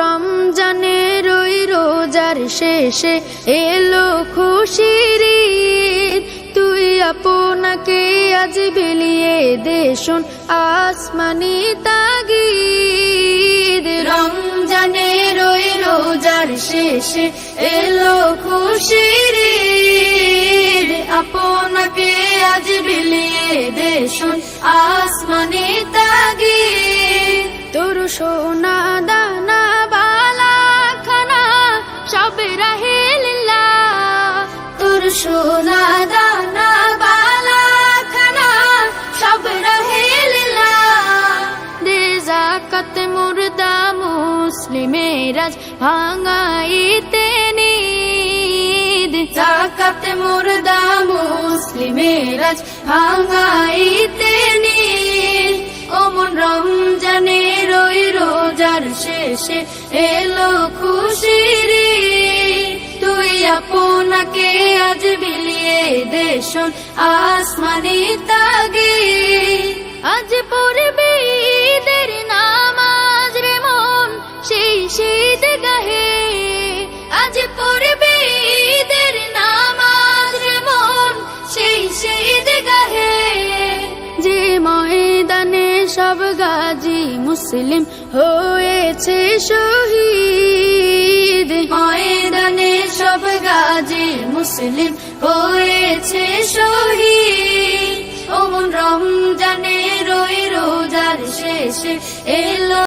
রমজানের ওই রোজার শেষে এলো খুশির। তুই আপনাকে আজ বিলিয়ে দেশুন আসমানি তাগিদ রমজানের ওই রোজার শেষে এলো খুশির। আপনাকে আজ বিলিয়ে দেশুন আসমানি তাগিদ তোর সোনা দানা সোনা দানা বালা খানা সব রাহে লীলা। দে জাকাত মুর্দা মুসলিমেরাজ ভাঙাইতে নিদ। জাকাত মুর্দা মুসলিমেরাজ ভাঙাইতে রোজার শেষে এলো খুশির ঈদ। তুই আপনাকে আজ বিলিয়ে দেশন আসমানি তাগে। আজ পড়বে ঈদের নামাজ রে মন, সেই শীত গাহে আজ পড়বে ঈদের নামাজ রে মন, সেই শীত গাহে যে ময়দানে সব গাজী মুসলিম হয়েছে শহীদ গাজী মুসলিম হয়েছে শহীদ। ওমন রমজানে রই রোজার শেষে এলো